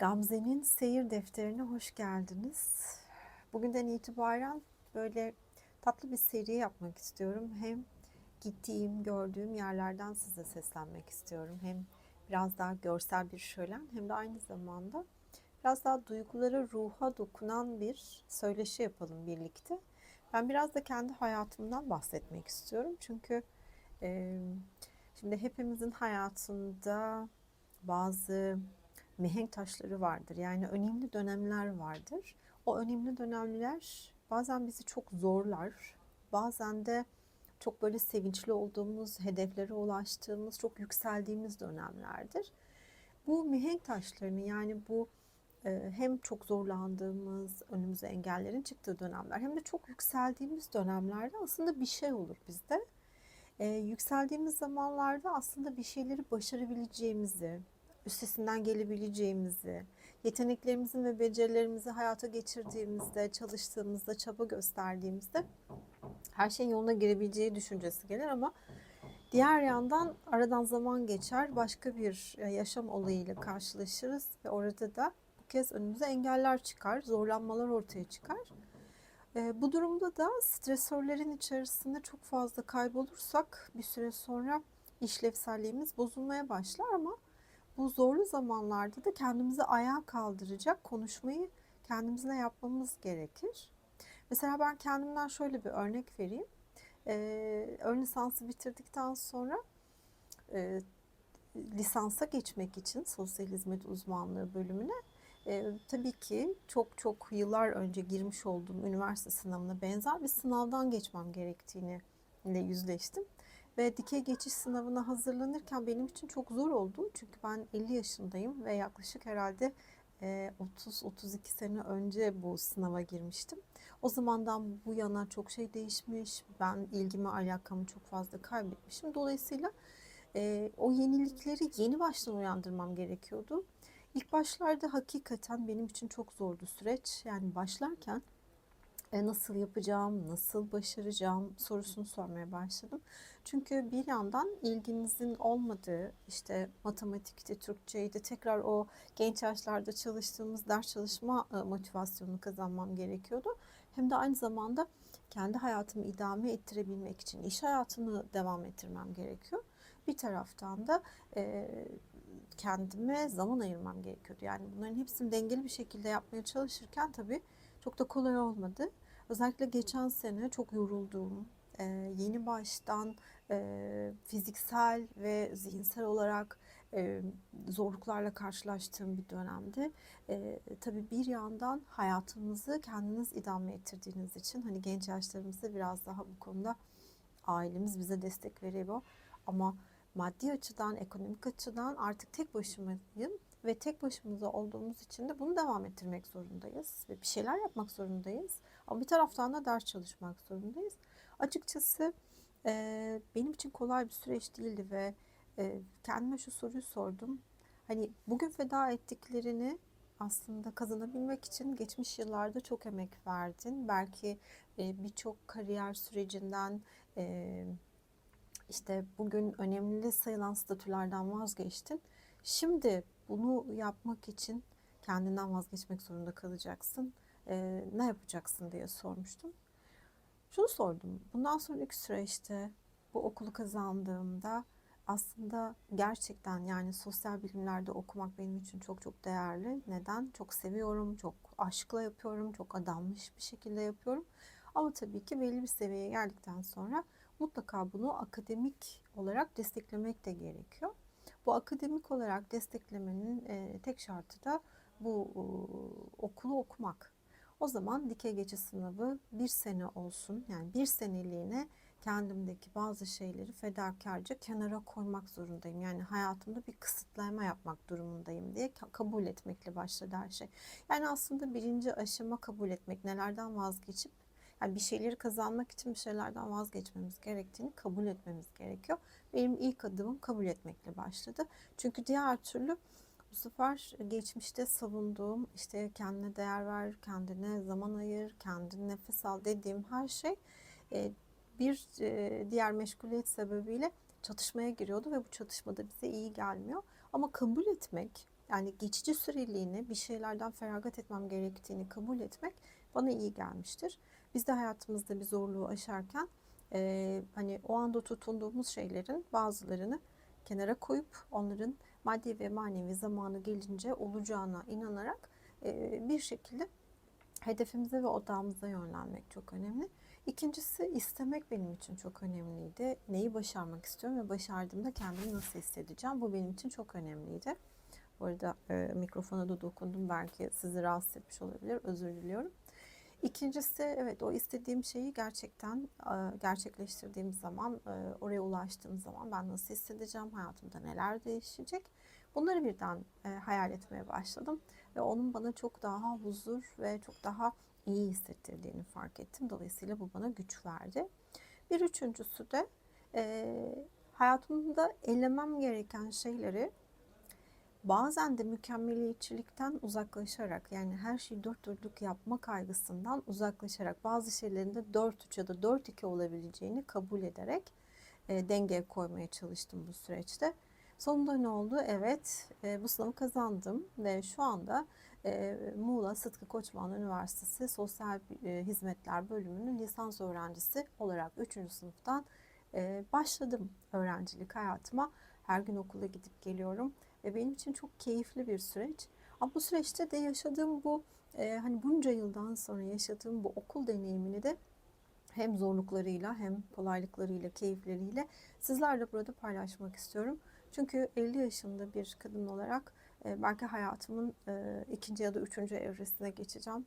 Gamze'nin seyir defterine hoş geldiniz. Bugünden itibaren böyle tatlı bir seri yapmak istiyorum. Hem gittiğim, gördüğüm yerlerden size seslenmek istiyorum. Hem biraz daha görsel bir şölen hem de aynı zamanda biraz daha duygulara, ruha dokunan bir söyleşi yapalım birlikte. Ben biraz da kendi hayatımdan bahsetmek istiyorum. Çünkü e, şimdi hepimizin hayatında bazı mihenk taşları vardır. Yani önemli dönemler vardır. O önemli dönemler bazen bizi çok zorlar. Bazen de çok böyle sevinçli olduğumuz, hedeflere ulaştığımız, çok yükseldiğimiz dönemlerdir. Bu mihenk taşlarını yani bu e, hem çok zorlandığımız, önümüze engellerin çıktığı dönemler hem de çok yükseldiğimiz dönemlerde aslında bir şey olur bizde. E, yükseldiğimiz zamanlarda aslında bir şeyleri başarabileceğimizi, üstesinden gelebileceğimizi, yeteneklerimizin ve becerilerimizi hayata geçirdiğimizde, çalıştığımızda, çaba gösterdiğimizde her şeyin yoluna girebileceği düşüncesi gelir ama diğer yandan aradan zaman geçer, başka bir e, yaşam olayıyla karşılaşırız ve orada da bu kez önümüze engeller çıkar, zorlanmalar ortaya çıkar. E, bu durumda da stresörlerin içerisinde çok fazla kaybolursak bir süre sonra işlevselliğimiz bozulmaya başlar ama bu zorlu zamanlarda da kendimizi ayağa kaldıracak konuşmayı kendimizle yapmamız gerekir. Mesela ben kendimden şöyle bir örnek vereyim. Ee, ön lisansı bitirdikten sonra e, lisansa geçmek için sosyal hizmet uzmanlığı bölümüne e, tabii ki çok çok yıllar önce girmiş olduğum üniversite sınavına benzer bir sınavdan geçmem gerektiğini yüzleştim. Ve dikey geçiş sınavına hazırlanırken benim için çok zor oldu. Çünkü ben 50 yaşındayım ve yaklaşık herhalde 30-32 e, sene önce bu sınava girmiştim. O zamandan bu yana çok şey değişmiş. Ben ilgimi, alakamı çok fazla kaybetmişim. Dolayısıyla e, o yenilikleri yeni baştan uyandırmam gerekiyordu. İlk başlarda hakikaten benim için çok zordu süreç. Yani başlarken e, nasıl yapacağım, nasıl başaracağım sorusunu sormaya başladım. Çünkü bir yandan ilginizin olmadığı işte matematikte, Türkçeydi tekrar o genç yaşlarda çalıştığımız ders çalışma e, motivasyonunu kazanmam gerekiyordu. Hem de aynı zamanda kendi hayatımı idame ettirebilmek için iş hayatımı devam ettirmem gerekiyor. Bir taraftan da e, kendime zaman ayırmam gerekiyordu. Yani bunların hepsini dengeli bir şekilde yapmaya çalışırken tabii çok da kolay olmadı. Özellikle geçen sene çok yorulduğum, yeni baştan fiziksel ve zihinsel olarak zorluklarla karşılaştığım bir dönemdi. E, tabii bir yandan hayatınızı kendiniz idame ettirdiğiniz için hani genç yaşlarımızda biraz daha bu konuda ailemiz bize destek veriyor. Ama maddi açıdan, ekonomik açıdan artık tek başımayım ve tek başımıza olduğumuz için de bunu devam ettirmek zorundayız ve bir şeyler yapmak zorundayız. Ama bir taraftan da ders çalışmak zorundayız. Açıkçası e, benim için kolay bir süreç değildi ve e, kendime şu soruyu sordum. Hani bugün feda ettiklerini aslında kazanabilmek için geçmiş yıllarda çok emek verdin. Belki e, birçok kariyer sürecinden e, işte bugün önemli sayılan statülerden vazgeçtin. Şimdi bunu yapmak için kendinden vazgeçmek zorunda kalacaksın. E, ne yapacaksın diye sormuştum. Şunu sordum. Bundan sonraki süreçte bu okulu kazandığımda aslında gerçekten yani sosyal bilimlerde okumak benim için çok çok değerli. Neden? Çok seviyorum, çok aşkla yapıyorum, çok adanmış bir şekilde yapıyorum. Ama tabii ki belli bir seviyeye geldikten sonra mutlaka bunu akademik olarak desteklemek de gerekiyor. Bu akademik olarak desteklemenin e, tek şartı da bu e, okulu okumak. O zaman dikey geçiş sınavı bir sene olsun. Yani bir seneliğine kendimdeki bazı şeyleri fedakarca kenara koymak zorundayım. Yani hayatımda bir kısıtlama yapmak durumundayım diye kabul etmekle başladı her şey. Yani aslında birinci aşama kabul etmek. Nelerden vazgeçip yani bir şeyleri kazanmak için bir şeylerden vazgeçmemiz gerektiğini kabul etmemiz gerekiyor. Benim ilk adımım kabul etmekle başladı. Çünkü diğer türlü bu sefer geçmişte savunduğum işte kendine değer ver, kendine zaman ayır, kendine nefes al dediğim her şey e, bir e, diğer meşguliyet sebebiyle çatışmaya giriyordu ve bu çatışmada bize iyi gelmiyor. Ama kabul etmek Yani geçici süreliğine bir şeylerden feragat etmem gerektiğini kabul etmek bana iyi gelmiştir. Biz de hayatımızda bir zorluğu aşarken e, hani o anda tutunduğumuz şeylerin bazılarını kenara koyup onların maddi ve manevi zamanı gelince olacağına inanarak e, bir şekilde hedefimize ve odağımıza yönlenmek çok önemli. İkincisi istemek benim için çok önemliydi. Neyi başarmak istiyorum ve başardığımda kendimi nasıl hissedeceğim bu benim için çok önemliydi. Bu arada e, mikrofona da dokundum belki sizi rahatsız etmiş olabilir özür diliyorum. İkincisi evet o istediğim şeyi gerçekten gerçekleştirdiğim zaman oraya ulaştığım zaman ben nasıl hissedeceğim hayatımda neler değişecek bunları birden hayal etmeye başladım ve onun bana çok daha huzur ve çok daha iyi hissettirdiğini fark ettim. Dolayısıyla bu bana güç verdi. Bir üçüncüsü de e, hayatımda elemem gereken şeyleri bazen de mükemmeliyetçilikten uzaklaşarak yani her şeyi dört dörtlük yapma kaygısından uzaklaşarak bazı şeylerin de 4-3 ya da 4-2 olabileceğini kabul ederek e, dengeye koymaya çalıştım bu süreçte. Sonunda ne oldu? Evet e, bu sınavı kazandım ve şu anda e, Muğla Sıtkı Koçman Üniversitesi Sosyal e, Hizmetler Bölümünün lisans öğrencisi olarak 3. sınıftan e, başladım öğrencilik hayatıma. Her gün okula gidip geliyorum ve benim için çok keyifli bir süreç. Ama bu süreçte de yaşadığım bu e, hani bunca yıldan sonra yaşadığım bu okul deneyimini de hem zorluklarıyla hem kolaylıklarıyla, keyifleriyle sizlerle burada paylaşmak istiyorum. Çünkü 50 yaşında bir kadın olarak e, belki hayatımın e, ikinci ya da üçüncü evresine geçeceğim.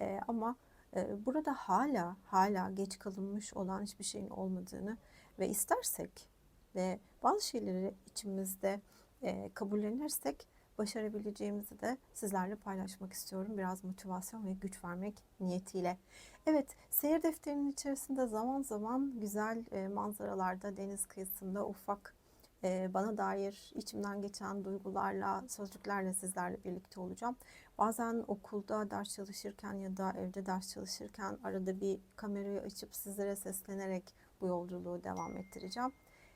E, ama e, burada hala hala geç kalınmış olan hiçbir şeyin olmadığını ve istersek ve bazı şeyleri içimizde e, kabullenirsek başarabileceğimizi de sizlerle paylaşmak istiyorum. Biraz motivasyon ve güç vermek niyetiyle. Evet, seyir defterinin içerisinde zaman zaman güzel e, manzaralarda, deniz kıyısında ufak e, bana dair içimden geçen duygularla, sözcüklerle sizlerle birlikte olacağım. Bazen okulda ders çalışırken ya da evde ders çalışırken arada bir kamerayı açıp sizlere seslenerek bu yolculuğu devam ettireceğim.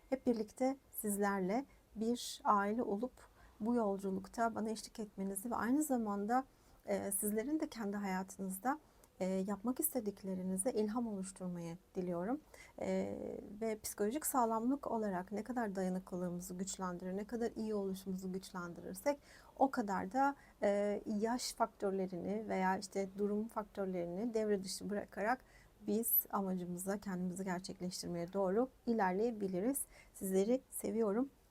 Hep birlikte sizlerle bir aile olup bu yolculukta bana eşlik etmenizi ve aynı zamanda e, sizlerin de kendi hayatınızda e, yapmak istediklerinize ilham oluşturmayı diliyorum. E, ve psikolojik sağlamlık olarak ne kadar dayanıklılığımızı güçlendirir, ne kadar iyi oluşumuzu güçlendirirsek o kadar da e, yaş faktörlerini veya işte durum faktörlerini devre dışı bırakarak biz amacımıza kendimizi gerçekleştirmeye doğru ilerleyebiliriz. Sizleri seviyorum.